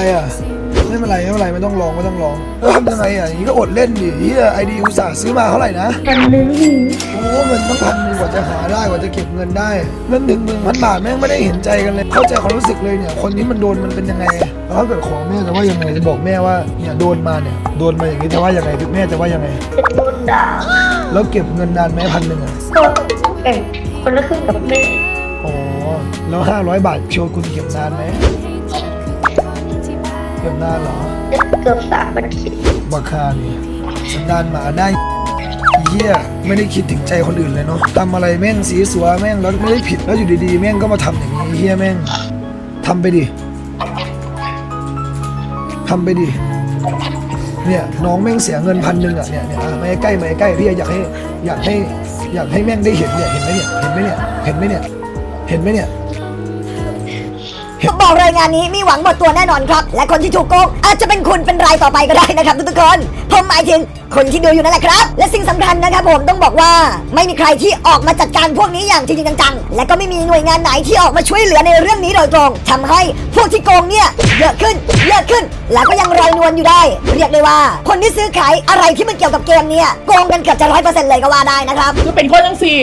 อะไรอะไม่เป็นไรไม่เป็นไรไม่ต้องลองไม่ต้องลองแล้วทำยังไงอะอย่างนี้ก็อดเล่นดิเฮียไอดีอุตส่าห์ซื้อมาเท่าไหร่นะพันหนึ่งพี่โอ้เงินต้องพันหนึ่งกว่าจะหาได้กว่าจะเก็บเงินได้เงินหนึ่งหมื่นพันบาทแม่งไม่ได้เห็นใจกันเลย เข้าใจความรู้สึกเลยเนี่ย คนนี้มันโดนมันเป็นยังไงแล้วถ้าเกิดของแม่จะว่ายังไงจะบอกแม่ว่าเนี่ยโดนมาเนี่ยโดนมาอย่างนี้จะว่ายังไงแม่จะว่ายังไงจะโดนด่าแล้วเก็บเงินนานไหมพันหนึ่งอะก็แบ่งคนละครึ่งกับแม่อ๋อแล้วห้าร้อยบาทโชว์คุณเก็บนานไหม เก็บนานเหรอ เกือบสามนาทีบาคานี่สันดานหมาได้เหี้ยไม่ได้คิดถึงใจคนอื่นเลยเนาะทำอะไรแม่งสีสัวแม่งแล้วไม่ได้ผิดแล้วอยู่ดีๆ แม่งก็มาทำอย่างนี้เหี้ยแม่งทำไปดิทำไปดิเนี่ยน้องแม่งเสียเงินพันหนึ่งอะเนี่ยเนี่ยมาใกล้มาใกล้พี่อยากให้อยากให้อยากให้แม่งได้เห็นเนี่ยเห็นไหมเนี่ยเห็นไหมเนี่ยเห็นไหมเนี่ยเห็นไหมเนี่ย บอกเลยงานนี้มีหวังหมดตัวแน่นอนครับ และคนที่ถูกโกงอาจจะเป็นคุณเป็นรายต่อไปก็ได้นะครับทุกๆคนผมหมายถึง คนที่ดูอยู่นั่นแหละครับ และสิ่งสำคัญนะครับผมต้องบอกว่าไม่มีใครที่ออกมาจัดการพวกนี้อย่างจริงๆจังๆ และก็ไม่มีหน่วยงานไหนที่ออกมาช่วยเหลือในเรื่องนี้โดยตรงทำให้พวกที่โกงเนี่ยเยอะขึ้นเยอะขึ้น แล้วก็ยังรอยนวลอยู่ได้ เรียกได้ว่า คนที่ซื้อขายอะไรที่มันเกี่ยวกับเกมเนี่ยโกงกันเกือบจะร้อยเปอร์เซ็นต์เลยก็ว่าได้นะครับคือเป็นคนจังสี่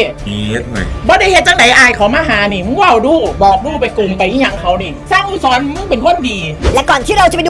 เฮ็ดหน่อยบ่ได้เฮ็ดจังไหนอายเขามาหานี่มึงเว้าดูบอกดูไปกลุ่มไปอีหยังเขานี่สร้างอุสอนมึงเป็นคนดี และก่อนที่เราจะไปดู